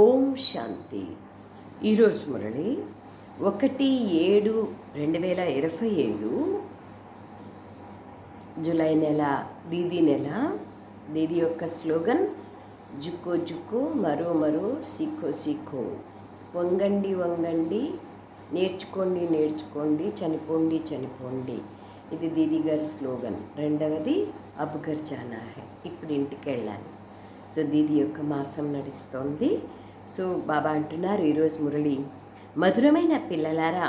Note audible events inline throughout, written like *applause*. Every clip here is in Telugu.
ఓం శాంతి. ఈరోజు మురళి ఒకటి ఏడు రెండు వేల ఇరవై ఏడు జూలై నెల దీది నెల. దీది యొక్క స్లోగన్ జుక్కో జుక్కో మరో మరో సిఖో సిఖో వంగండి వంగండి నేర్చుకోండి నేర్చుకోండి చనిపోండి చనిపోండి. ఇది దీది గారి స్లోగన్. రెండవది అబ్గర్ జానా హై. ఇప్పుడు ఇంటికి వెళ్ళాలి. సో దీది యొక్క మాసం నడుస్తోంది. సో బాబా అంటున్నారు ఈరోజు మురళి మధురమైన పిల్లలారా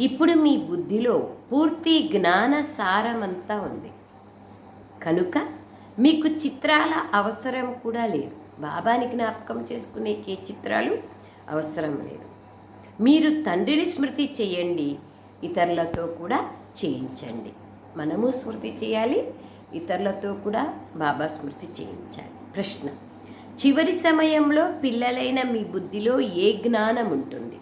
ఇప్పుడు మీ బుద్ధిలో పూర్తి జ్ఞాన సారమంతా ఉంది. కనుక మీకు చిత్రాల అవసరం కూడా లేదు. బాబాని జ్ఞాపకం చేసుకునే ఏ చిత్రాలు అవసరం లేదు. మీరు తండ్రిని స్మృతి చేయండి ఇతరులతో కూడా చేయించండి. మనము స్మృతి చేయాలి ఇతరులతో కూడా బాబా స్మృతి చేయించాలి. ప్రశ్న. చివరి సమయంలో పిల్లలైన మీ బుద్ధిలో ఏ జ్ఞానం ఉంటుంది?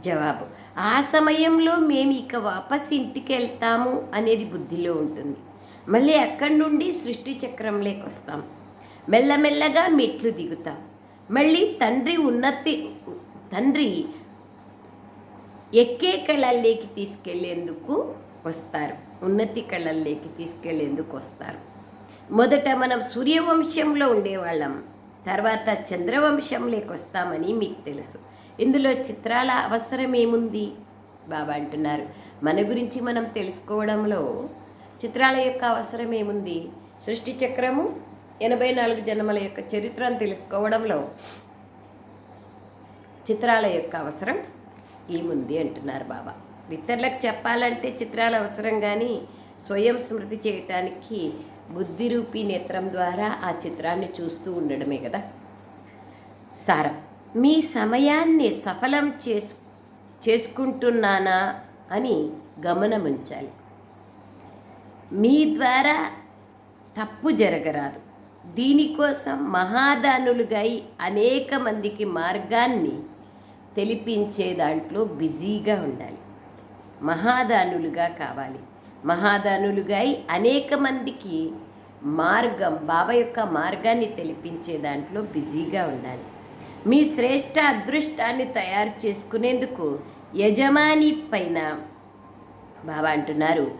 జవాబు ఆ సమయంలో మేము ఇక వాపస్ ఇంటికి వెళ్తాము అనేది బుద్ధిలో ఉంటుంది. మళ్ళీ అక్కడి నుండి సృష్టి చక్రంలోకి వస్తాం. మెల్లమెల్లగా మెట్లు దిగుతాం. మళ్ళీ తండ్రి ఉన్నతి తండ్రి ఎక్కే కళల్లోకి తీసుకెళ్ళేందుకు వస్తారు. ఉన్నతి కళల్లోకి తీసుకెళ్ళేందుకు వస్తారు. మొదట మనం సూర్యవంశంలో ఉండేవాళ్ళం. తర్వాత చంద్రవంశంలోకి వస్తామని మీకు తెలుసు. ఇందులో చిత్రాల అవసరం ఏముంది? బాబా అంటున్నారు. మన గురించి మనం తెలుసుకోవడంలో చిత్రాల యొక్క అవసరం ఏముంది? సృష్టి చక్రము ఎనభై నాలుగు జన్మల యొక్క చరిత్రను తెలుసుకోవడంలో చిత్రాల యొక్క అవసరం ఏముంది అంటున్నారు బాబా. ఇతరులకు చెప్పాలంటే చిత్రాల అవసరం కానీ స్వయం స్మృతి చేయటానికి బుద్ధిరూపీ నేత్రం ద్వారా ఆ చిత్రాన్ని చూస్తూ ఉండడమే కదా. సారం మీ సమయాన్ని సఫలం చేసు చేసుకుంటున్నానా అని గమనముంచాలి మీ ద్వారా తప్పు జరగరాదు. దీనికోసం మహాదానులుగాయి అనేక మందికి మార్గాన్ని తెలిపించే దాంట్లో బిజీగా ఉండాలి. మహాదానులుగా కావాలి. మహాదానులుగా అనేక మందికి మార్గం బాబా యొక్క మార్గాన్ని తెలిపించే దాంట్లో బిజీగా ఉండాలి. మీ శ్రేష్ట అదృష్టాన్ని తయారు చేసుకునేందుకు యజమాని పైన బాబా అంటున్నారు.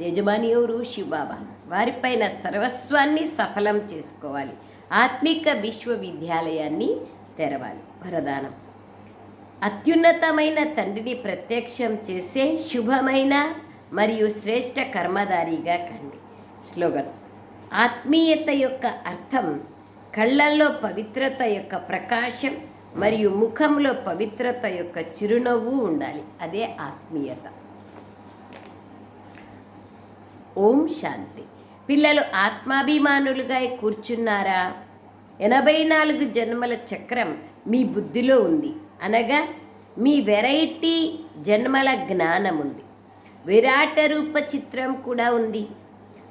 యజమాని ఎవరు? శివబాబా. వారిపైన సర్వస్వాన్ని సఫలం చేసుకోవాలి. ఆత్మిక విశ్వవిద్యాలయాన్ని తెరవాలి. వరదానం. అత్యున్నతమైన తండ్రిని ప్రత్యక్షం చేసే శుభమైన మరియు శ్రేష్ట కర్మధారిగా కండి. స్లోగన్. ఆత్మీయత యొక్క అర్థం కళ్ళల్లో పవిత్రత యొక్క ప్రకాశం మరియు ముఖంలో పవిత్రత యొక్క చిరునవ్వు ఉండాలి. అదే ఆత్మీయత. ఓం శాంతి. పిల్లలు ఆత్మాభిమానులుగా కూర్చున్నారా? ఎనభై నాలుగు జన్మల చక్రం మీ బుద్ధిలో ఉంది. అనగా మీ వెరైటీ జన్మల జ్ఞానం ఉంది విరాట రూప చిత్రం కూడా ఉంది.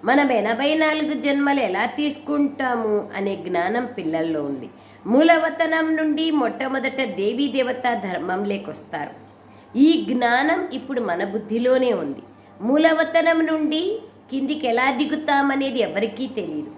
మనం ఎనభై నాలుగు జన్మలు ఎలా తీసుకుంటాము అనే జ్ఞానం పిల్లల్లో ఉంది. మూలవతనం నుండి మొట్టమొదట దేవీ దేవతా ధర్మంలోకి వస్తారు ఈ జ్ఞానం ఇప్పుడు మన బుద్ధిలోనే ఉంది. మూలవతనం నుండి కిందికి ఎలా దిగుతామనేది ఎవరికీ తెలియదు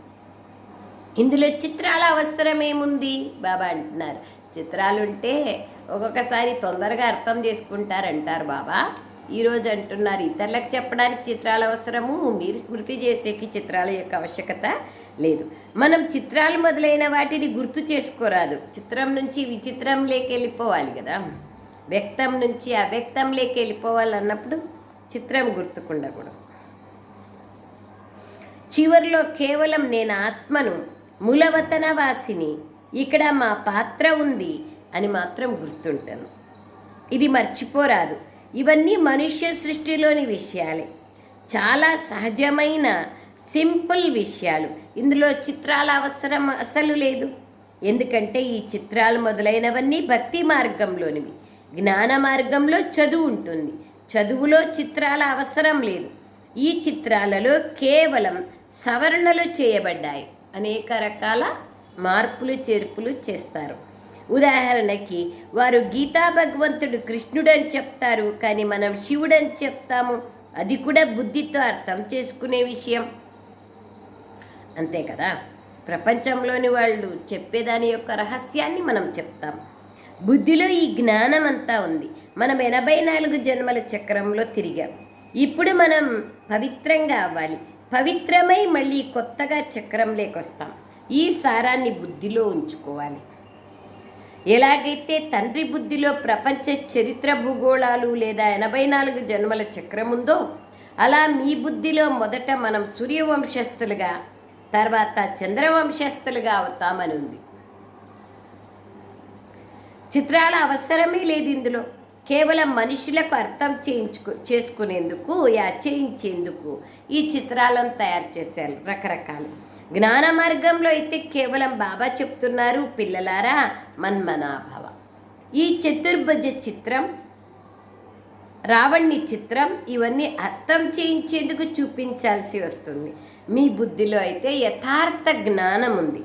ఇందులో చిత్రాల అవసరం ఏముంది? బాబా అంటున్నారు. చిత్రాలుంటే ఒక్కొక్కసారి తొందరగా అర్థం చేసుకుంటారంటారు బాబా. ఈరోజు అంటున్నారు ఇతరులకు చెప్పడానికి చిత్రాల అవసరము మీరు స్మృతి చేసేకి చిత్రాల యొక్క ఆవశ్యకత లేదు. మనం చిత్రాలు మొదలైన వాటిని గుర్తు చేసుకోరాదు. చిత్రం నుంచి విచిత్రం వెళ్ళిపోవాలి కదా. వ్యక్తం నుంచి అవ్యక్తం వెళ్ళిపోవాలన్నప్పుడు చిత్రం గుర్తుకుండకూడదు. చివరిలో కేవలం నేను ఆత్మను మూలవతన వాసిని ఇక్కడ మా పాత్ర ఉంది అని మాత్రం గుర్తుంటాను. ఇది మర్చిపోరాదు. ఇవన్నీ మనుష్య సృష్టిలోని విషయాలే. చాలా సహజమైన సింపుల్ విషయాలు. ఇందులో చిత్రాల అవసరం అసలు లేదు. ఎందుకంటే ఈ చిత్రాలు మొదలైనవన్నీ భక్తి మార్గంలోనివి. జ్ఞాన మార్గంలో చదువు ఉంటుంది. చదువులో చిత్రాల అవసరం లేదు. ఈ చిత్రాలలో కేవలం సవరణలు చేయబడ్డాయి. అనేక రకాల మార్పులు చేర్పులు చేస్తారు. ఉదాహరణకి వారు గీతా భగవంతుడు కృష్ణుడని చెప్తారు కానీ మనం శివుడని చెప్తాము. అది కూడా బుద్ధితో అర్థం చేసుకునే విషయం. అంతే కదా? ప్రపంచంలోని వాళ్ళు చెప్పేదాని యొక్క రహస్యాన్ని మనం చెప్తాం. బుద్ధిలో ఈ జ్ఞానం అంతా ఉంది. మనం ఎనభై నాలుగు జన్మల చక్రంలో తిరిగాం. ఇప్పుడు మనం పవిత్రంగా అవ్వాలి. పవిత్రమై మళ్ళీ కొత్తగా చక్రంలోకి వస్తాం. ఈ సారాన్ని బుద్ధిలో ఉంచుకోవాలి. ఎలాగైతే తండ్రి బుద్ధిలో ప్రపంచ చరిత్ర భూగోళాలు లేదా ఎనభై నాలుగు జన్మల చక్రం ఉందో అలా మీ బుద్ధిలో మొదట మనం సూర్యవంశస్థులుగా తర్వాత చంద్రవంశస్థులుగా అవుతామని ఉంది. చిత్రాల అవసరమే లేదు ఇందులో. కేవలం మనుషులకు అర్థం చేయించుకు చేసుకునేందుకు యా చేయించేందుకు ఈ చిత్రాలను తయారు చేశారు రకరకాలు. జ్ఞాన మార్గంలో అయితే కేవలం బాబా చెప్తున్నారు పిల్లలారా మన్మనాభవ. ఈ చతుర్భుజ చిత్రం రావణ్ణి చిత్రం ఇవన్నీ అర్థం చేయించేందుకు చూపించాల్సి వస్తుంది. మీ బుద్ధిలో అయితే యథార్థ జ్ఞానం ఉంది.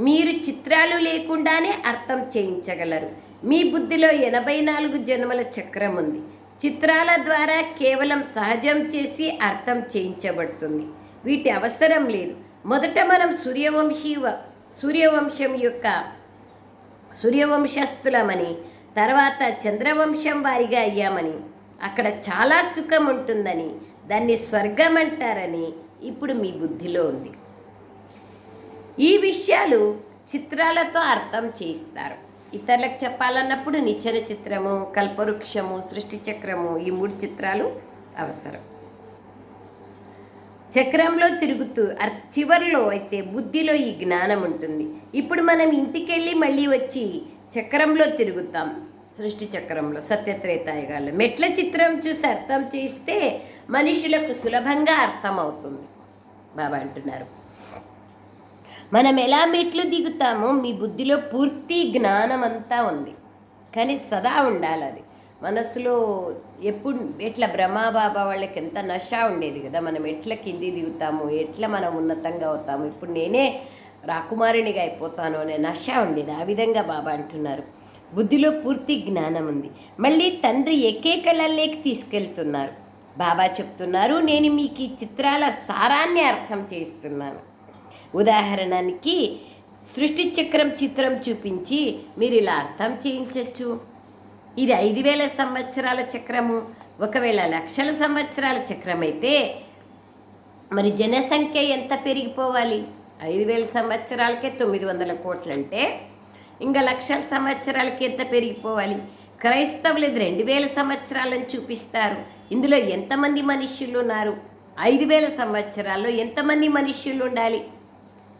మీరు చిత్రాలు లేకుండానే అర్థం చేయించగలరు. మీ బుద్ధిలో ఎనభై నాలుగు జన్మల చక్రం ఉంది. చిత్రాల ద్వారా కేవలం సహజం చేసి అర్థం చేయించబడుతుంది. వీటి అవసరం లేదు. మొదట మనం సూర్యవంశీ సూర్యవంశం యొక్క సూర్యవంశస్థులమని తర్వాత చంద్రవంశం వారిగా అయ్యామని అక్కడ చాలా సుఖం ఉంటుందని దాన్ని స్వర్గం అంటారని ఇప్పుడు మీ బుద్ధిలో ఉంది. ఈ విషయాలు చిత్రాలతో అర్థం చేయిస్తారు. ఇతరులకు చెప్పాలన్నప్పుడు నిచ్చెన చిత్రము కల్పవృక్షము సృష్టి చక్రము ఈ మూడు చిత్రాలు అవసరం. చక్రంలో తిరుగుతూ అర్ చివరిలో అయితే బుద్ధిలో ఈ జ్ఞానం ఉంటుంది. ఇప్పుడు మనం ఇంటికెళ్ళి మళ్ళీ వచ్చి చక్రంలో తిరుగుతాం. సృష్టి చక్రంలో సత్యత్రేతాయుగాల్లో మెట్ల చిత్రం చూసి అర్థం చేస్తే మనుషులకు సులభంగా అర్థమవుతుంది. బాబా అంటున్నారు. మనం ఎలా మెట్లు దిగుతామో మీ బుద్ధిలో పూర్తి జ్ఞానం అంతా ఉంది. కానీ సదా ఉండాలి అది. మనసులో ఎప్పుడు ఎట్లా బ్రహ్మాబాబా వాళ్ళకి ఎంత నష ఉండేది కదా మనం ఎట్లా కింది దిగుతాము ఎట్లా మనం ఉన్నతంగా అవుతాము ఇప్పుడు నేనే రాకుమారినిగా అయిపోతాను అనే నష ఉండేది ఆ విధంగా బాబా అంటున్నారు. బుద్ధిలో పూర్తి జ్ఞానం ఉంది. మళ్ళీ తండ్రి ఎకే కళల్లోకి తీసుకెళ్తున్నారు. బాబా చెప్తున్నారు నేను మీకు ఈ చిత్రాల సారాన్ని అర్థం చేస్తున్నాను ఉదాహరణకి సృష్టి చక్రం చిత్రం చూపించి మీరు ఇలా అర్థం చేయించవచ్చు ఇది ఐదు వేల సంవత్సరాల చక్రము. ఒకవేళ లక్షల సంవత్సరాల చక్రం అయితే మరి జనసంఖ్య ఎంత పెరిగిపోవాలి? ఐదు వేల సంవత్సరాలకే తొమ్మిది వందల కోట్లు అంటే ఇంకా లక్షల సంవత్సరాలకి ఎంత పెరిగిపోవాలి? క్రైస్తవులు ఇది రెండు వేల సంవత్సరాలని చూపిస్తారు. ఇందులో ఎంతమంది మనుష్యులు ఉన్నారు? ఐదు వేల సంవత్సరాల్లో ఎంతమంది మనుష్యులు ఉండాలి?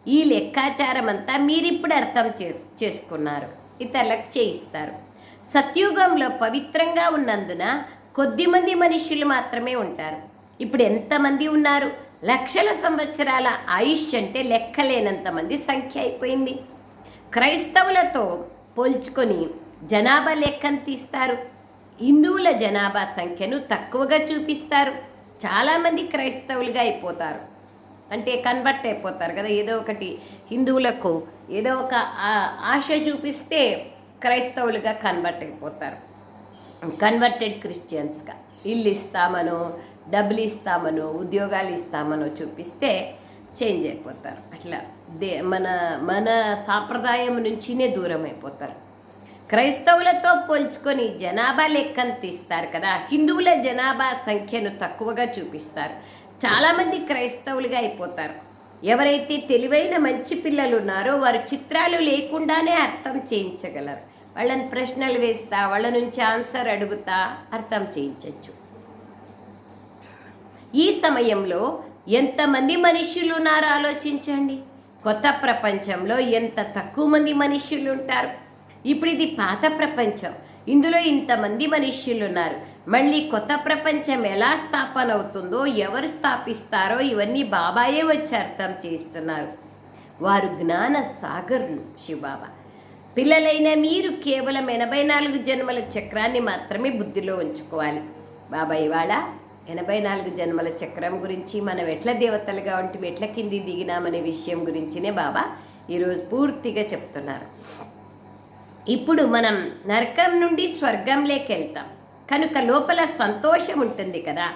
ఈ లెక్కాచారం అంతా మీరిప్పుడు అర్థం చేసు చేసుకున్నారు. ఇతరులకు చేయిస్తారు. సత్యుగంలో పవిత్రంగా ఉన్నందున కొద్దిమంది మనుషులు మాత్రమే ఉంటారు. ఇప్పుడు ఎంతమంది ఉన్నారు? లక్షల సంవత్సరాల ఆయుష్ అంటే లెక్కలేనంతమంది సంఖ్య అయిపోయింది. క్రైస్తవులతో పోల్చుకొని జనాభా లెక్కను తీస్తారు. హిందువుల జనాభా సంఖ్యను తక్కువగా చూపిస్తారు. చాలామంది క్రైస్తవులుగా అయిపోతారు. అంటే కన్వర్ట్ అయిపోతారు కదా ఏదో ఒకటి హిందువులకు ఏదో ఒక ఆశ చూపిస్తే క్రైస్తవులుగా కన్వర్ట్ అయిపోతారు. కన్వర్టెడ్ క్రిస్టియన్స్గా ఇల్లు ఇస్తామనో డబ్బులు ఇస్తామనో ఉద్యోగాలు ఇస్తామనో చూపిస్తే చేంజ్ అయిపోతారు. అట్లా దే మన మన సాంప్రదాయం నుంచినే దూరం అయిపోతారు. క్రైస్తవులతో పోల్చుకొని జనాభా లెక్కను తీస్తారు కదా. హిందువుల జనాభా సంఖ్యను తక్కువగా చూపిస్తారు. చాలామంది క్రైస్తవులుగా అయిపోతారు. ఎవరైతే తెలివైన మంచి పిల్లలు ఉన్నారో వారు చిత్రాలు లేకుండానే అర్థం చేయించగలరు. వాళ్ళని ప్రశ్నలు వేస్తా వాళ్ళ నుంచి ఆన్సర్ అడుగుతా అర్థం చేయించవచ్చు ఈ సమయంలో ఎంతమంది మనుష్యులు ఉన్నారో ఆలోచించండి. కొత్త ప్రపంచంలో ఎంత తక్కువ మంది మనుష్యులు ఉంటారు? ఇప్పుడు ఇది పాత ప్రపంచం. ఇందులో ఇంతమంది మనుష్యులు ఉన్నారు. మళ్ళీ కొత్త ప్రపంచం ఎలా స్థాపన అవుతుందో ఎవరు స్థాపిస్తారో ఇవన్నీ బాబాయే వచ్చి అర్థం చేస్తున్నారు వారు జ్ఞాన సాగర్లు శివబాబా పిల్లలైన మీరు కేవలం ఎనభై నాలుగు జన్మల చక్రాన్ని మాత్రమే బుద్ధిలో ఉంచుకోవాలి. బాబా ఇవాళ ఎనభై నాలుగు జన్మల చక్రం గురించి మనం ఎట్ల దేవతలుగా ఉంటే ఎట్ల కింది దిగినామనే విషయం గురించినే బాబా ఈరోజు పూర్తిగా చెప్తున్నారు. ఇప్పుడు మనం నరకం నుండి స్వర్గంలోకి వెళ్తాం కనుక లోపల సంతోషం ఉంటుంది కదా.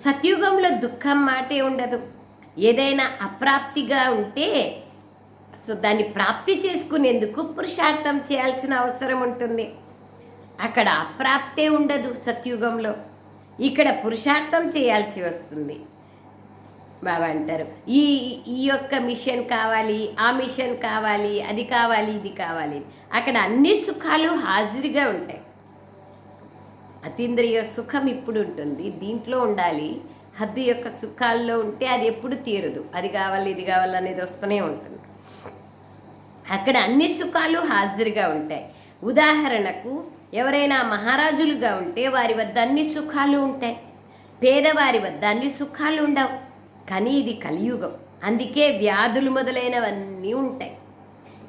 సత్యుగంలో దుఃఖం మాటే ఉండదు. ఏదైనా అప్రాప్తిగా ఉంటే సో దాన్ని ప్రాప్తి చేసుకునేందుకు పురుషార్థం చేయాల్సిన అవసరం ఉంటుంది. అక్కడ అప్రాప్తే ఉండదు సత్యుగంలో. ఇక్కడ పురుషార్థం చేయాల్సి వస్తుంది. బాబా అంటారు ఈ ఈ యొక్క మిషన్ కావాలి ఆ మిషన్ కావాలి అది కావాలి ఇది కావాలి అక్కడ అన్ని సుఖాలు హాజరుగా ఉంటాయి. అతీంద్రియ సుఖం ఇప్పుడు ఉంటుంది దీంట్లో ఉండాలి. హద్దు యొక్క సుఖాల్లో ఉంటే అది ఎప్పుడు తీరదు. అది కావాలి ఇది కావాలి అనేది వస్తూనే ఉంటుంది. అక్కడ అన్ని సుఖాలు హాజరుగా ఉంటాయి. ఉదాహరణకు ఎవరైనా మహారాజులుగా ఉంటే వారి వద్ద అన్ని సుఖాలు ఉంటాయి. పేదవారి వద్ద అన్ని సుఖాలు ఉండవు. కానీ ఇది కలియుగం. అందుకే వ్యాధులు మొదలైనవన్నీ ఉంటాయి.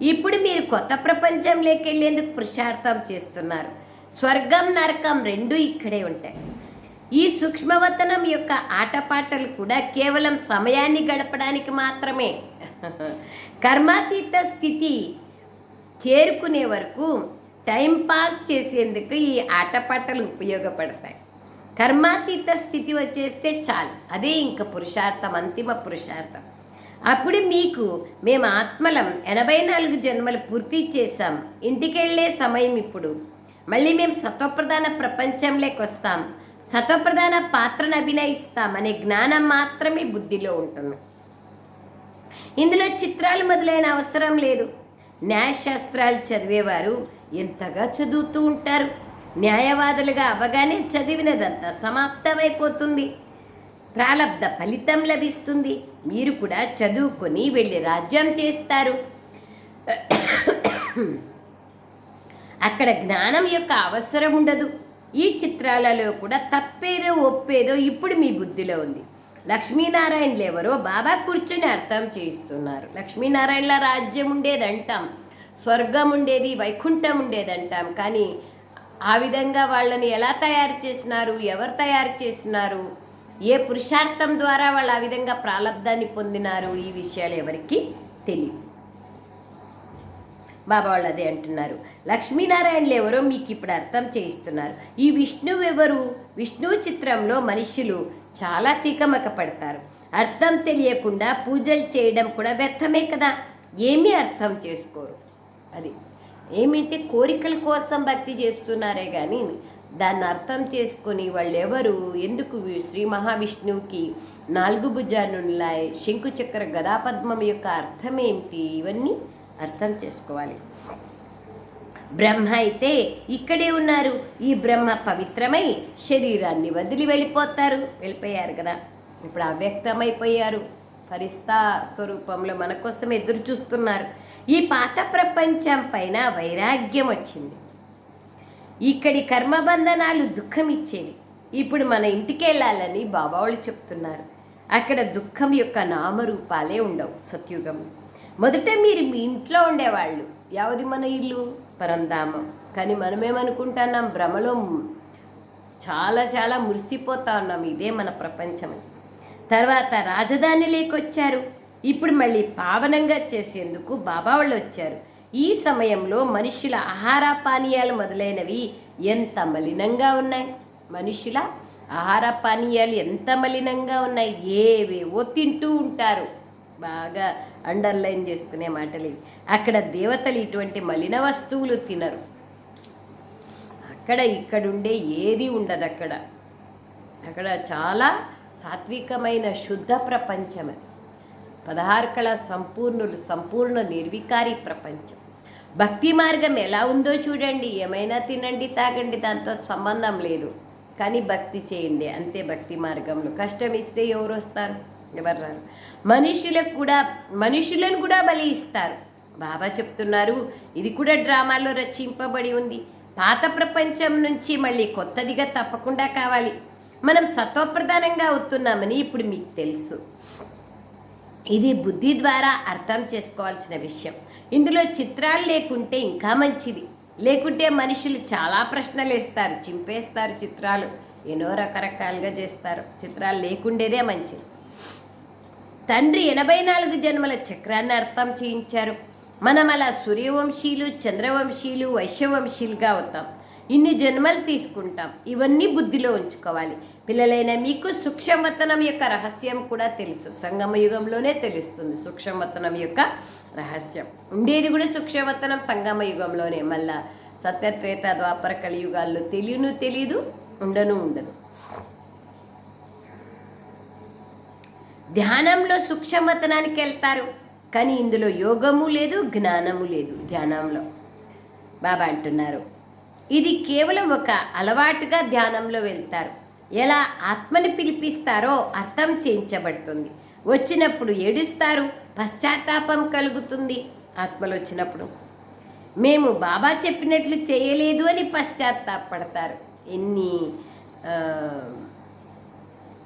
ఇప్పుడు మీరు కొత్త ప్రపంచంలోకి వెళ్ళేందుకు పురుషార్థం చేస్తున్నారు. స్వర్గం నరకం రెండూ ఇక్కడే ఉంటాయి. ఈ సూక్ష్మవతనం యొక్క ఆటపాటలు కూడా కేవలం సమయాన్ని గడపడానికి మాత్రమే. *laughs* కర్మాతీత స్థితి చేరుకునే వరకు టైం పాస్ చేసేందుకు ఈ ఆటపాటలు ఉపయోగపడతాయి. కర్మాతీత స్థితి వచ్చేస్తే చాలు అదే ఇంక పురుషార్థం అంతిమ పురుషార్థం. అప్పుడు మీకు మేము ఆత్మలం ఎనభై నాలుగు జన్మలు పూర్తి చేశాం ఇంటికెళ్ళే సమయం ఇప్పుడు. మళ్ళీ మేము సత్వప్రధాన ప్రపంచంలోకి వస్తాం సత్వప్రధాన పాత్రను అభినయిస్తాం అనే జ్ఞానం మాత్రమే బుద్ధిలో ఉంటుంది ఇందులో చిత్రాలు మొదలైన అవసరం లేదు. న్యాయశాస్త్రాలు చదివేవారు ఎంతగా చదువుతూ ఉంటారు. న్యాయవాదులుగా అవగానే చదివినదంతా సమాప్తమైపోతుంది. ప్రాలబ్ధ ఫలితం లభిస్తుంది. మీరు కూడా చదువుకొని వెళ్ళి రాజ్యం చేస్తారు. అక్కడ జ్ఞానం యొక్క అవసరం ఉండదు. ఈ చిత్రాలలో కూడా తప్పేదో ఒప్పేదో ఇప్పుడు మీ బుద్ధిలో ఉంది. లక్ష్మీనారాయణలు ఎవరో బాబా కూర్చొని అర్థం చేయిస్తున్నారు. లక్ష్మీనారాయణల రాజ్యం ఉండేది అంటాం స్వర్గం ఉండేది వైకుంఠం ఉండేది అంటాం కానీ ఆ విధంగా వాళ్ళని ఎలా తయారు చేసినారు ఎవరు తయారు చేసినారు ఏ పురుషార్థం ద్వారా వాళ్ళు ఆ విధంగా ప్రాలబ్ధాన్ని పొందినారు ఈ విషయాలు ఎవరికి తెలియదు. బాబా వాళ్ళు అదే అంటున్నారు. లక్ష్మీనారాయణలు ఎవరో మీకు ఇప్పుడు అర్థం చేయిస్తున్నారు. ఈ విష్ణువు ఎవరు? విష్ణువు చిత్రంలో మనుషులు చాలా తికమక పడతారు అర్థం తెలియకుండా పూజలు చేయడం కూడా వ్యర్థమే కదా? ఏమీ అర్థం చేసుకోరు. అది ఏమిటి కోరికల కోసం భక్తి చేస్తున్నారే కానీ దాన్ని అర్థం చేసుకొని వాళ్ళు ఎవరు ఎందుకు శ్రీ మహావిష్ణువుకి నాలుగు భుజానున్నాయి శంకుచక్ర గదాపద్మం యొక్క అర్థం ఏమిటి ఇవన్నీ అర్థం చేసుకోవాలి. బ్రహ్మ అయితే ఇక్కడే ఉన్నారు. ఈ బ్రహ్మ పవిత్రమై శరీరాన్ని వదిలి వెళ్ళిపోతారు. వెళ్ళిపోయారు కదా. ఇప్పుడు అవ్యక్తమైపోయారు. ఫరిస్తా స్వరూపంలో మన కోసం ఎదురు చూస్తున్నారు. ఈ పాత ప్రపంచం పైన వైరాగ్యం వచ్చింది. ఇక్కడి కర్మబంధనాలు దుఃఖం ఇచ్చేవి ఇప్పుడు మన ఇంటికి వెళ్ళాలని బాబా వాళ్ళు చెప్తున్నారు. అక్కడ దుఃఖం యొక్క నామరూపాలే ఉండవు సత్యుగం మొదట మీరు మీ ఇంట్లో ఉండేవాళ్ళు. యావది మన ఇల్లు? పరంధామం. కానీ మనమేమనుకుంటున్నాం భ్రమలో చాలా చాలా మురిసిపోతా ఉన్నాం ఇదే మన ప్రపంచం తర్వాత రాజధాని లేకొచ్చారు. ఇప్పుడు మళ్ళీ పావనంగా చేసేందుకు బాబా వాళ్ళు వచ్చారు. ఈ సమయంలో మనుషుల ఆహార పానీయాలు మొదలైనవి ఎంత మలినంగా ఉన్నాయి. మనుషుల ఆహార పానీయాలు ఎంత మలినంగా ఉన్నాయి. ఏవేవో తింటూ ఉంటారు. బాగా అండర్లైన్ చేసుకునే మాటలు ఇవి. అక్కడ దేవతలు ఇటువంటి మలిన వస్తువులు తినరు. అక్కడ ఇక్కడుండే ఏది ఉండదు అక్కడ. అక్కడ చాలా సాత్వికమైన శుద్ధ ప్రపంచం అది. పదహారు కళ సంపూర్ణులు సంపూర్ణ నిర్వికారి ప్రపంచం. భక్తి మార్గం ఎలా ఉందో చూడండి. ఏమైనా తినండి తాగండి దాంతో సంబంధం లేదు. కానీ భక్తి చేయండి. అంతే భక్తి మార్గంలో. కష్టం ఇస్తే ఎవరు వస్తారు? ఎవరు రారు. మనుషులకు కూడా మనుషులను కూడా బలి ఇస్తారు. బాబా చెప్తున్నారు ఇది కూడా డ్రామాలో రచింపబడి ఉంది. పాత ప్రపంచం నుంచి మళ్ళీ కొత్తదిగా తప్పకుండా కావాలి. మనం సత్వప్రధానంగా అవుతున్నామని ఇప్పుడు మీకు తెలుసు. ఇది బుద్ధి ద్వారా అర్థం చేసుకోవాల్సిన విషయం. ఇందులో చిత్రాలు లేకుంటే ఇంకా మంచిది. లేకుంటే మనుషులు చాలా ప్రశ్నలు వేస్తారు చింపేస్తారు చిత్రాలు. ఎన్నో రకరకాలుగా చేస్తారు. చిత్రాలు లేకుండేదే మంచిది. తండ్రి ఎనభై నాలుగు జన్మల చక్రాన్ని అర్థం చేయించారు. మనం అలా సూర్యవంశీలు చంద్రవంశీలు వైశ్యవంశీలుగా అవుతాం ఇన్ని జన్మలు తీసుకుంటాం. ఇవన్నీ బుద్ధిలో ఉంచుకోవాలి. పిల్లలైన మీకు సూక్ష్మవతనం యొక్క రహస్యం కూడా తెలుసు. సంగమ యుగంలోనే తెలుస్తుంది సూక్ష్మవతనం యొక్క రహస్యం. ఉండేది కూడా సూక్ష్మవతనం సంగమ యుగంలోనే. మళ్ళా సత్యత్రేత ద్వాపర కలియుగాల్లో తెలియను తెలీదు ఉండను ఉండదు. ధ్యానంలో సూక్ష్మతనానికి వెళ్తారు. కానీ ఇందులో యోగము లేదు జ్ఞానము లేదు ధ్యానంలో. బాబా అంటున్నారు ఇది కేవలం ఒక అలవాటుగా ధ్యానంలో వెళ్తారు. ఎలా ఆత్మని పిలిపిస్తారో అర్థం చేయించబడుతుంది. వచ్చినప్పుడు ఏడుస్తారు పశ్చాత్తాపం కలుగుతుంది ఆత్మలు వచ్చినప్పుడు. మేము బాబా చెప్పినట్లు చేయలేదు అని పశ్చాత్తాపడతారు ఎన్ని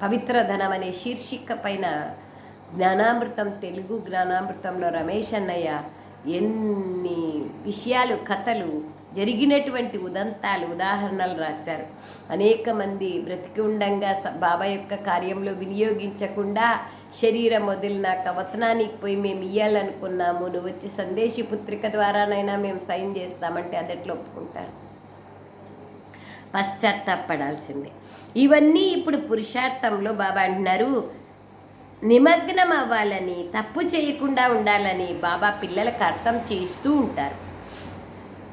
పవిత్ర ధనం అనే శీర్షిక పైన జ్ఞానామృతం తెలుగు జ్ఞానామృతంలో రమేష్ అన్నయ్య ఎన్ని విషయాలు కథలు జరిగినటువంటి ఉదంతాలు ఉదాహరణలు రాశారు. అనేక మంది బ్రతికి ఉండంగా బాబా యొక్క కార్యంలో వినియోగించకుండా శరీరం వదిలిన కవతనానికి పోయి మేము ఇయ్యాలనుకున్నాము. నువ్వు వచ్చి సందేశి పుత్రిక ద్వారానైనా మేము సైన్ చేస్తామంటే అదట్లో ఒప్పుకుంటారు? పశ్చాత్తాపడాల్సిందే. ఇవన్నీ ఇప్పుడు పురుషార్థంలో బాబా అంటున్నారు. నిమగ్నం అవ్వాలని తప్పు చేయకుండా ఉండాలని బాబా పిల్లలకు అర్థం చేస్తూ ఉంటారు.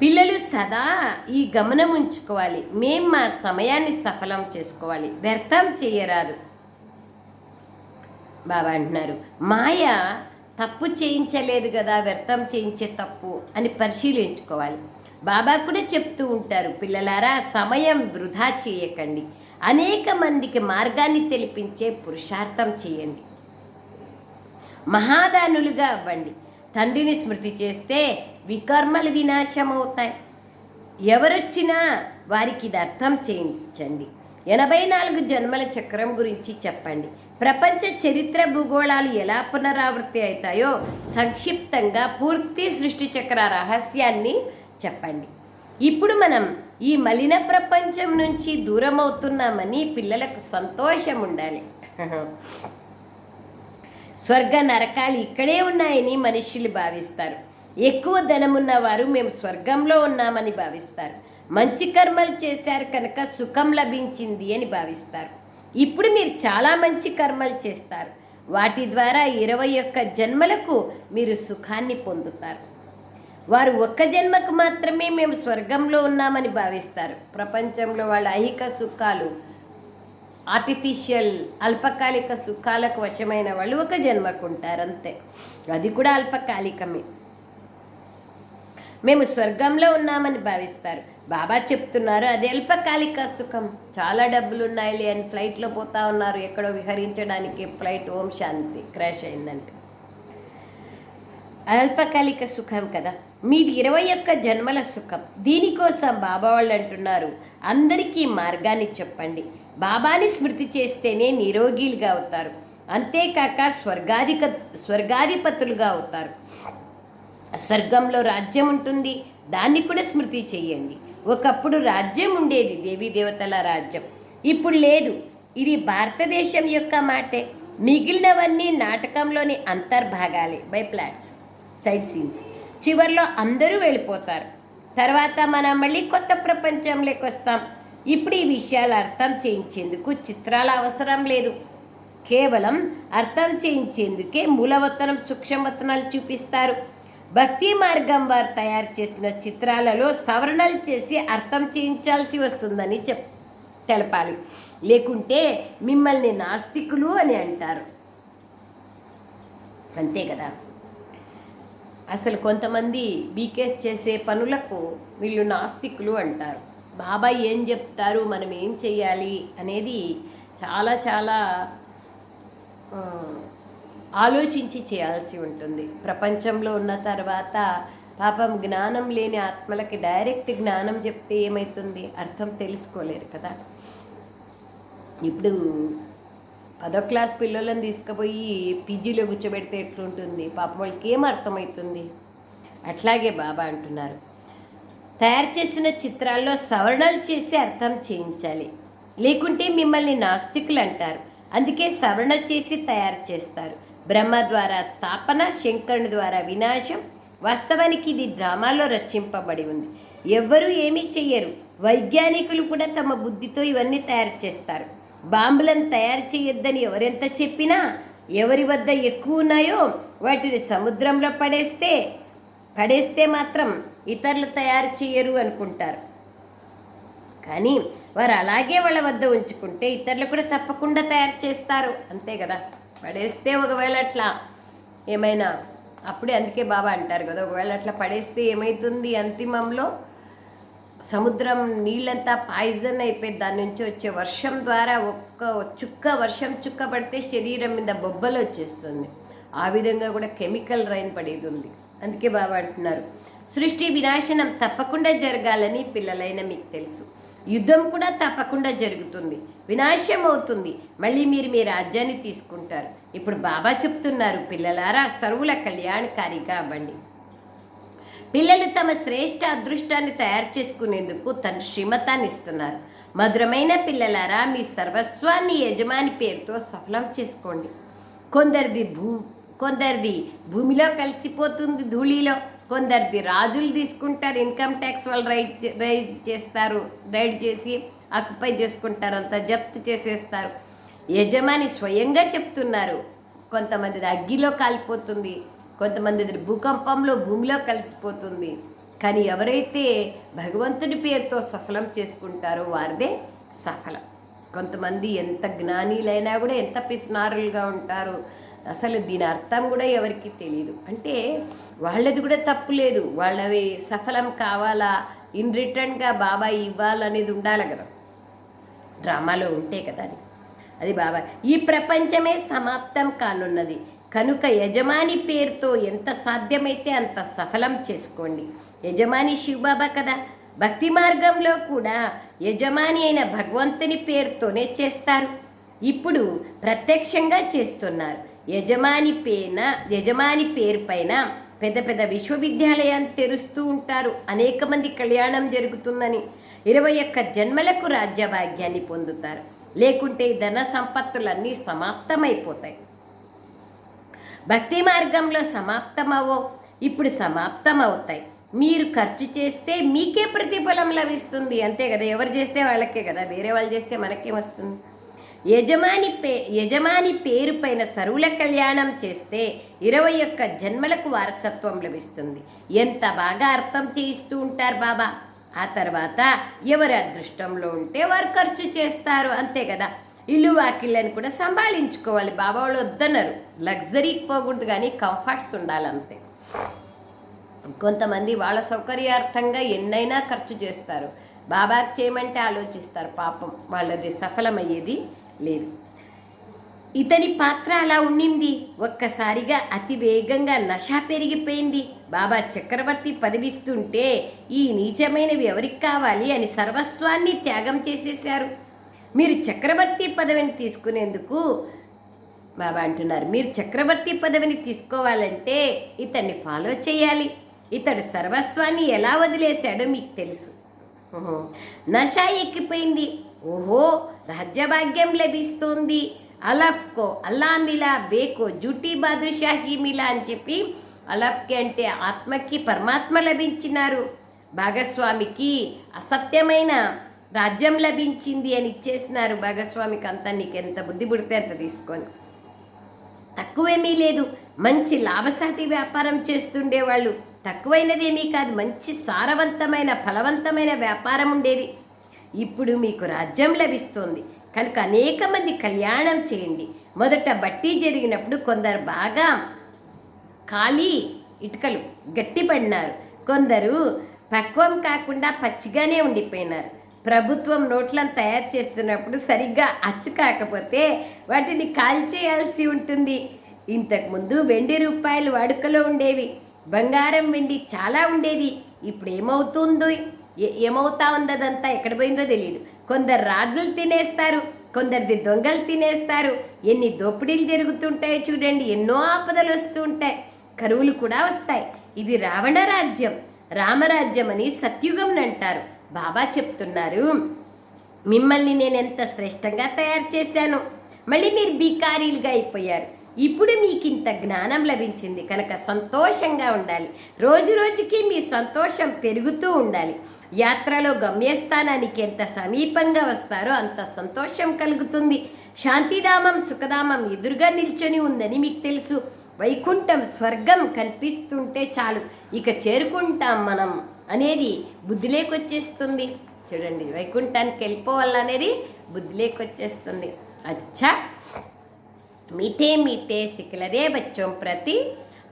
పిల్లలు సదా ఈ గమనం ఉంచుకోవాలి. మేం మా సమయాన్ని సఫలం చేసుకోవాలి. వ్యర్థం చేయరాదు. బాబా అంటున్నారు. మాయ తప్పు చేయించలేదు కదా వ్యర్థం చేయించే తప్పు అని పరిశీలించుకోవాలి. బాబా కూడా చెప్తూ ఉంటారు పిల్లలారా సమయం వృధా చేయకండి. అనేక మందికి మార్గాన్ని తెలిపించే పురుషార్థం చేయండి. మహాదానులుగా అవ్వండి. తండ్రిని స్మృతి చేస్తే వికర్మలు వినాశం అవుతాయి ఎవరొచ్చినా వారికి ఇది అర్థం చేయించండి. ఎనభై నాలుగు జన్మల చక్రం గురించి చెప్పండి. ప్రపంచ చరిత్ర భూగోళాలు ఎలా పునరావృత్తి అవుతాయో సంక్షిప్తంగా పూర్తి సృష్టి చక్ర రహస్యాన్ని చెప్పండి. ఇప్పుడు మనం ఈ మలిన ప్రపంచం నుంచి దూరం అవుతున్నామని పిల్లలకు సంతోషం ఉండాలి. *laughs* స్వర్గ నరకాలు ఇక్కడే ఉన్నాయని మనుషులు భావిస్తారు. ఎక్కువ ధనమున్న వారు మేము స్వర్గంలో ఉన్నామని భావిస్తారు. మంచి కర్మలు చేశారు కనుక సుఖం లభించింది అని భావిస్తారు. ఇప్పుడు మీరు చాలా మంచి కర్మలు చేస్తారు. వాటి ద్వారా ఇరవై ఒక్క జన్మలకు మీరు సుఖాన్ని పొందుతారు. వారు ఒక్క జన్మకు మాత్రమే మేము స్వర్గంలో ఉన్నామని భావిస్తారు. ప్రపంచంలో వాళ్ళ ఐహిక సుఖాలు ఆర్టిఫిషియల్ అల్పకాలిక సుఖాలకు వశమైన వాళ్ళు ఒక జన్మకు ఉంటారు అంతే. అది కూడా అల్పకాలికమే. మేము స్వర్గంలో ఉన్నామని భావిస్తారు. బాబా చెప్తున్నారు అది అల్పకాలిక సుఖం. చాలా డబ్బులు ఉన్నాయిలే అని ఫ్లైట్లో పోతా ఉన్నారు. ఎక్కడో విహరించడానికి ఫ్లైట్ ఓం శాంతి. క్రాష్ అయిందంటే. అల్పకాలిక సుఖం కదా. మీది ఇరవై ఒక్క జన్మల సుఖం. దీనికోసం బాబా వాళ్ళు అంటున్నారు. అందరికీ మార్గాన్ని చెప్పండి. బాబాని స్మృతి చేస్తేనే నిరోగిలుగా అవుతారు. అంతేకాక స్వర్గాధిక స్వర్గాధిపతులుగా అవుతారు. స్వర్గంలో రాజ్యం ఉంటుంది. దాన్ని కూడా స్మృతి చేయండి. ఒకప్పుడు రాజ్యం ఉండేది దేవీ దేవతల రాజ్యం. ఇప్పుడు లేదు. ఇది భారతదేశం యొక్క మాటే. మిగిలినవన్నీ నాటకంలోని అంతర్భాగాలే. By plots. Side scenes. చివర్లో అందరూ వెళ్ళిపోతారు. తర్వాత మనం మళ్ళీ కొత్త ప్రపంచంలోకి వస్తాం. ఇప్పుడు ఈ విషయాలు అర్థం చేయించేందుకు చిత్రాల అవసరం లేదు. కేవలం అర్థం చేయించేందుకే మూలవతనం సూక్ష్మవతనాలు చూపిస్తారు. భక్తి మార్గం వారు తయారు చేసిన చిత్రాలలో సవరణలు చేసి అర్థం చేయించాల్సి వస్తుందని చెప్ తెలపాలి. లేకుంటే మిమ్మల్ని నాస్తికులు అని అంటారు. అంతే కదా? అసలు కొంతమంది బీకేస్ చేసే పనులకు వీళ్ళు నాస్తికులు అంటారు. బాబాయ్ ఏం చెప్తారు? మనం ఏం చెయ్యాలి? అనేది చాలా చాలా ఆలోచించి చేయాల్సి ఉంటుంది. ప్రపంచంలో ఉన్న తర్వాత పాపం జ్ఞానం లేని ఆత్మలకి డైరెక్ట్ జ్ఞానం చెప్తే ఏమవుతుంది అర్థం తెలుసుకోలేరు కదా. ఇప్పుడు పదో క్లాస్ పిల్లలను తీసుకుపోయి పీజీలో కూర్చోబెడితే ఎట్లుంటుంది? పాపం వాళ్ళకి ఏం అర్థమవుతుంది అట్లాగే బాబా అంటున్నారు. తయారు చేసిన చిత్రాల్లో సవరణలు చేసి అర్థం చేయించాలి. లేకుంటే మిమ్మల్ని నాస్తికులు అంటారు. అందుకే సవరణ చేసి తయారు చేస్తారు. బ్రహ్మ ద్వారా స్థాపన శంకరుని ద్వారా వినాశం. వాస్తవానికి ఇది డ్రామాలో రచింపబడి ఉంది. ఎవ్వరూ ఏమీ చెయ్యరు. వైజ్ఞానికులు కూడా తమ బుద్ధితో ఇవన్నీ తయారు చేస్తారు. బాంబులను తయారు చేయొద్దని ఎవరెంత చెప్పినా ఎవరి వద్ద ఎక్కువ ఉన్నాయో వాటిని సముద్రంలో పడేస్తే పడేస్తే మాత్రం ఇతరులు తయారు చేయరు అనుకుంటారు. కానీ వారు అలాగే వాళ్ళ వద్ద ఉంచుకుంటే ఇతరులు కూడా తప్పకుండా తయారు చేస్తారు. అంతే కదా? పడేస్తే ఒకవేళ అట్లా ఏమైనా అప్పుడే అందుకే బాబా అంటారు కదా ఒకవేళ అట్లా పడేస్తే ఏమవుతుంది అంతిమంలో? సముద్రం నీళ్ళంతా పాయిజన్ అయిపోయి దాని నుంచి వచ్చే వర్షం ద్వారా ఒక్క చుక్క వర్షం చుక్క పడితే శరీరం మీద బొబ్బలు వచ్చేస్తుంది. ఆ విధంగా కూడా కెమికల్ రైన్ పడేది ఉంది. అందుకే బాబా అంటున్నారు సృష్టి వినాశనం తప్పకుండా జరగాలని పిల్లలైన మీకు తెలుసు. యుద్ధం కూడా తప్పకుండా జరుగుతుంది. వినాశం అవుతుంది. మళ్ళీ మీరు మీ రాజ్యాన్ని తీసుకుంటారు. ఇప్పుడు బాబా చెప్తున్నారు పిల్లలారా సర్వుల కళ్యాణకారిగా అవ్వండి. పిల్లలు తమ శ్రేష్ఠ అదృష్టాన్ని తయారు చేసుకునేందుకు తన శ్రీమతాన్ని ఇస్తున్నారు. మధురమైన పిల్లలారా మీ సర్వస్వాన్ని యజమాని పేరుతో సఫలం చేసుకోండి. కొందరిది భూ కొందరిది భూమిలో కలిసిపోతుంది ధూళిలో. కొందరిది రాజులు తీసుకుంటారు ఇన్కమ్ ట్యాక్స్ వాళ్ళు రైడ్ చే- రైడ్ చేస్తారు రైడ్ చేసి ఆక్యుపై చేసుకుంటారు అంతా జప్తు చేసేస్తారు. యజమాని స్వయంగా చెప్తున్నారు కొంతమంది అగ్గిలో కాలిపోతుంది కొంతమంది భూకంపంలో భూమిలో కలిసిపోతుంది. కానీ ఎవరైతే భగవంతుని పేరుతో సఫలం చేసుకుంటారో వారిదే సఫలం. కొంతమంది ఎంత జ్ఞానీలైనా కూడా ఎంత పిస్నారులుగా ఉంటారు. అసలు దీని అర్థం కూడా ఎవరికి తెలియదు అంటే వాళ్ళది కూడా తప్పు లేదు. వాళ్ళవి సఫలం కావాలా? ఇన్ రిటర్న్గా బాబా ఇవ్వాలనేది ఉండాలి కదా. డ్రామాలో ఉంటే కదా అది. అది బాబా ఈ ప్రపంచమే సమాప్తం కానున్నది. కనుక యజమాని పేరుతో ఎంత సాధ్యమైతే అంత సఫలం చేసుకోండి. యజమాని శివబాబా కదా. భక్తి మార్గంలో కూడా యజమాని అయిన భగవంతుని పేరుతోనే చేస్తారు. ఇప్పుడు ప్రత్యక్షంగా చేస్తున్నారు. యజమాని పేన యజమాని పేరు పైన పెద్ద పెద్ద విశ్వవిద్యాలయాన్ని తెరుస్తూ ఉంటారు. అనేక మంది కళ్యాణం జరుగుతుందని. ఇరవై ఒక్క జన్మలకు రాజ్యభాగ్యాన్ని పొందుతారు. లేకుంటే ధన సంపత్తులన్నీ సమాప్తమైపోతాయి. భక్తి మార్గంలో సమాప్తమవో ఇప్పుడు సమాప్తమవుతాయి. మీరు ఖర్చు చేస్తే మీకే ప్రతిఫలం లభిస్తుంది. అంతే కదా ఎవరు చేస్తే వాళ్ళకే కదా వేరే వాళ్ళు చేస్తే మనకేం వస్తుంది? యజమాని పే యజమాని పేరు పైన సరువుల కళ్యాణం చేస్తే ఇరవై ఒక్క జన్మలకు వారసత్వం లభిస్తుంది. ఎంత బాగా అర్థం చేయిస్తూ ఉంటారు బాబా. ఆ తర్వాత ఎవరి అదృష్టంలో ఉంటే వారు ఖర్చు చేస్తారు. అంతే కదా. ఇల్లు వాకిళ్ళని కూడా సంభాళించుకోవాలి. బాబా వాళ్ళు వద్దన్నారు. లగ్జరీకి పోకూడదు కానీ కంఫర్ట్స్ ఉండాలంతే. కొంతమంది వాళ్ళ సౌకర్యార్థంగా ఎన్నైనా ఖర్చు చేస్తారు. బాబాకి చేయమంటే ఆలోచిస్తారు. పాపం వాళ్ళది సఫలమయ్యేది లేదు. ఇతని పాత్ర అలా ఉండింది. ఒక్కసారిగా అతి వేగంగా నష పెరిగిపోయింది. బాబా చక్రవర్తి పదవిస్తుంటే ఈ నీచమైనవి ఎవరికి కావాలి అని సర్వస్వాన్ని త్యాగం చేసేశారు. మీరు చక్రవర్తి పదవిని తీసుకునేందుకు బాబా అంటున్నారు. మీరు చక్రవర్తి పదవిని తీసుకోవాలంటే ఇతన్ని ఫాలో చేయాలి. ఇతడు సర్వస్వాన్ని ఎలా వదిలేశాడో మీకు తెలుసు. నష ఎక్కిపోయింది. ఓహో రాజ్యభాగ్యం లభిస్తుంది. అలఫ్కో అల్లామిలా బేకో జూటీ బాదుషాహి మిలా అని చెప్పి అలఫ్కి అంటే ఆత్మకి పరమాత్మ లభించినారు. భాగస్వామికి అసత్యమైన రాజ్యం లభించింది అని ఇచ్చేసినారు భాగస్వామికి అంతా నీకు ఎంత బుద్ధి పుడితే అంత తీసుకొని. తక్కువేమీ లేదు. మంచి లాభసాటి వ్యాపారం చేస్తుండేవాళ్ళు. తక్కువైనదేమీ కాదు. మంచి సారవంతమైన ఫలవంతమైన వ్యాపారం ఉండేది. ఇప్పుడు మీకు రాజ్యం లభిస్తోంది. కనుక అనేక మంది కళ్యాణం చేయండి. మొదట బట్టి జరిగినప్పుడు కొందరు బాగా ఖాళీ ఇటుకలు గట్టిపడినారు. కొందరు పక్వం కాకుండా పచ్చిగానే ఉండిపోయినారు. ప్రభుత్వం నోట్లను తయారు చేస్తున్నప్పుడు సరిగ్గా అచ్చు కాకపోతే వాటిని కాల్చేయాల్సి ఉంటుంది. ఇంతకుముందు వెండి రూపాయలు వాడుకలో ఉండేవి. బంగారం వెండి చాలా ఉండేది. ఇప్పుడు ఏమవుతుందో ఏ- ఏమవుతా ఉంది అదంతా ఎక్కడ పోయిందో తెలియదు కొందరు రాజులు తినేస్తారు కొందరిది దొంగలు తినేస్తారు. ఎన్ని దోపిడీలు జరుగుతుంటాయో చూడండి ఎన్నో ఆపదలు వస్తూ ఉంటాయి కరువులు కూడా వస్తాయి. ఇది రావణ రాజ్యం. రామరాజ్యం అని సత్యుగం అంటారు బాబా చెప్తున్నారు మిమ్మల్ని నేను ఎంత శ్రేష్టంగా తయారు చేశాను? మళ్ళీ మీరు బికారీలుగా అయిపోయారు. ఇప్పుడు మీకు ఇంత జ్ఞానం లభించింది. కనుక సంతోషంగా ఉండాలి. రోజు రోజుకి మీ సంతోషం పెరుగుతూ ఉండాలి. యాత్రలో గమ్యస్థానానికి ఎంత సమీపంగా వస్తారో అంత సంతోషం కలుగుతుంది. శాంతిధామం సుఖధామం ఎదురుగా నిల్చొని ఉందని మీకు తెలుసు. వైకుంఠం స్వర్గం కనిపిస్తుంటే చాలు. ఇక చేరుకుంటాం మనం. అనేది బుద్ధిలోకి వచ్చేస్తుంది చూడండి వైకుంఠానికి వెళ్ళిపోవాలనేది బుద్ధిలోకి వచ్చేస్తుంది అచ్చా मीठे मीठे सिकलरे बच्चों प्रति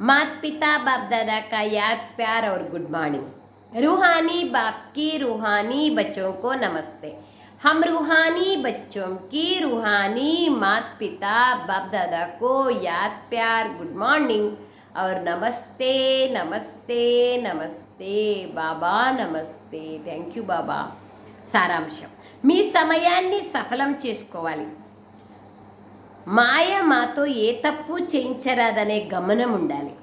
मात पिता बाप दादा का याद प्यार और गुड मॉर्निंग रूहानी बाप की रूहानी बच्चों को नमस्ते हम रूहानी बच्चों की रूहानी मात पिता बाप दादा को याद प्यार गुड मॉर्निंग और नमस्ते नमस्ते नमस्ते బాబా నమస్తే థ్యాంక్ యూ బాబా సారాంశం మీ సమయాన్ని సఫలం చేసుకోవాలి మాయ మాతో ఏ తప్పు చేయించరాదనే గమనం ఉండాలి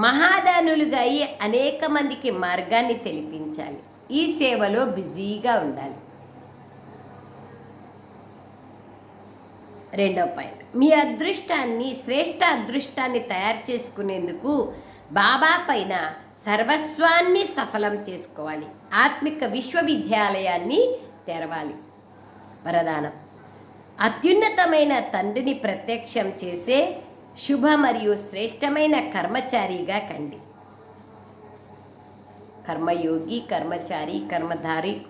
మహాదానులుగా అయి అనేక మందికి మార్గాన్ని తెలిపించాలి ఈ సేవలో బిజీగా ఉండాలి రెండో పాయింట్. మీ అదృష్టాన్ని శ్రేష్ట అదృష్టాన్ని తయారు చేసుకునేందుకు బాబా పైన సర్వస్వాన్ని సఫలం చేసుకోవాలి. ఆత్మిక విశ్వవిద్యాలయాన్ని తెరవాలి. వరదానం. అత్యున్నతమైన తండ్రిని ప్రత్యక్షం చేసే శుభ మరియు శ్రేష్టమైన కర్మచారిగా కండి. కర్మయోగి కర్మచారి కర్మధారి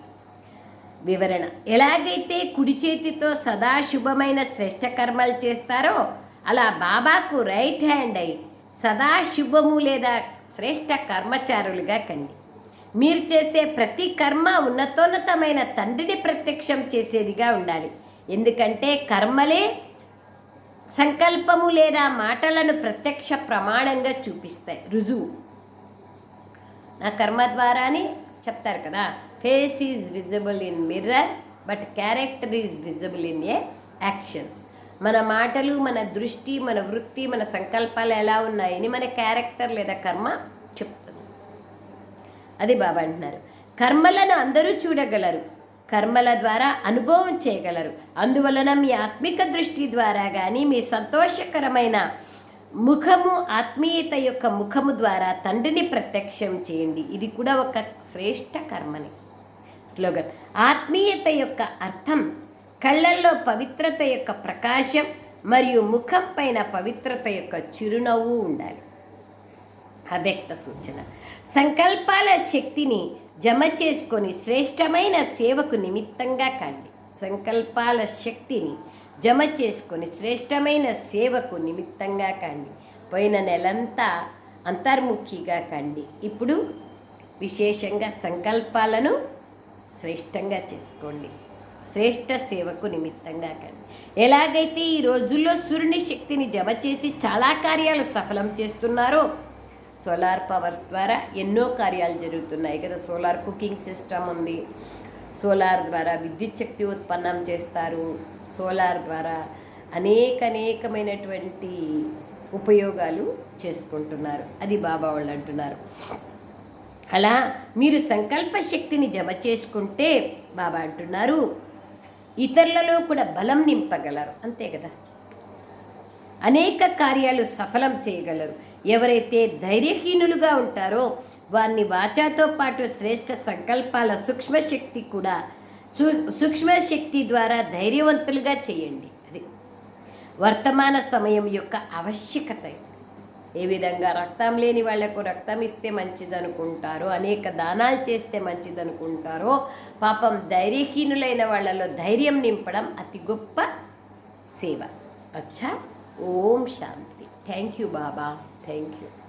వివరణ. ఎలాగైతే కుడి చేతితో సదా శుభమైన శ్రేష్ట కర్మలు చేస్తారో అలా బాబాకు రైట్ హ్యాండ్ అయి సదా శుభము లేదా శ్రేష్ట కర్మచారులుగా కండి. మీరు చేసే ప్రతి కర్మ ఉన్నతోన్నతమైన తండ్రిని ప్రత్యక్షం చేసేదిగా ఉండాలి. ఎందుకంటే కర్మలే సంకల్పము లేదా మాటలను ప్రత్యక్ష ప్రమాణంగా చూపిస్తాయి. రుజువు. నా కర్మ ద్వారానే చెప్తారు కదా face is visible in mirror but character is visible in a actions మన మాటలు మన దృష్టి మన వృత్తి మన సంకల్పాలు ఎలా ఉన్నాయని మన క్యారెక్టర్ లేదా కర్మ చెప్తుంది. అది బాబా అంటున్నారు. కర్మలను అందరూ చూడగలరు. కర్మల ద్వారా అనుభవం చేయగలరు. అందువలన మీ ఆత్మిక దృష్టి ద్వారా కానీ మీ సంతోషకరమైన ముఖము ఆత్మీయత యొక్క ముఖము ద్వారా తండ్రిని ప్రత్యక్షం చేయండి. ఇది కూడా ఒక శ్రేష్ట కర్మని. స్లోగన్. ఆత్మీయత యొక్క అర్థం కళ్ళల్లో పవిత్రత యొక్క ప్రకాశం మరియు ముఖం పైన పవిత్రత యొక్క చిరునవ్వు ఉండాలి. అవ్యక్త సూచన. సంకల్పాల శక్తిని జమ చేసుకొని శ్రేష్టమైన సేవకు నిమిత్తంగా కండి. సంకల్పాల శక్తిని జమ చేసుకొని శ్రేష్టమైన సేవకు నిమిత్తంగా కండి. పోయిన నెలంతా అంతర్ముఖిగా కండి. ఇప్పుడు విశేషంగా సంకల్పాలను శ్రేష్టంగా చేసుకోండి. శ్రేష్ట సేవకు నిమిత్తంగా కండి. ఎలాగైతే ఈ రోజుల్లో సూర్యుని శక్తిని జమ చేసి చాలా కార్యాలు సఫలం చేస్తున్నారో సోలార్ పవర్స్ ద్వారా ఎన్నో కార్యాలు జరుగుతున్నాయి కదా. సోలార్ కుకింగ్ సిస్టమ్ ఉంది. సోలార్ ద్వారా విద్యుత్ శక్తి ఉత్పన్నం చేస్తారు. సోలార్ ద్వారా అనేక అనేకమైనటువంటి ఉపయోగాలు చేసుకుంటున్నారు. అది బాబా వాళ్ళు అంటున్నారు. అలా మీరు సంకల్ప శక్తిని జమ చేసుకుంటే బాబా అంటున్నారు. ఇతరులలో కూడా బలం నింపగలరు. అంతే కదా? అనేక కార్యాలు సఫలం చేయగలరు. ఎవరైతే ధైర్యహీనులుగా ఉంటారో వారిని వాచాతో పాటు శ్రేష్ట సంకల్పాల సూక్ష్మశక్తి కూడా సూ సూక్ష్మశక్తి ద్వారా ధైర్యవంతులుగా చేయండి. అది వర్తమాన సమయం యొక్క ఆవశ్యకత ఇది. ఏ విధంగా రక్తం లేని వాళ్ళకు రక్తం ఇస్తే మంచిదనుకుంటారో అనేక దానాలు చేస్తే మంచిదనుకుంటారో పాపం ధైర్యహీనులైన వాళ్ళలో ధైర్యం నింపడం అతి గొప్ప సేవ. అచ్చా. ఓం శాంతి. Thank you Baba. Thank you.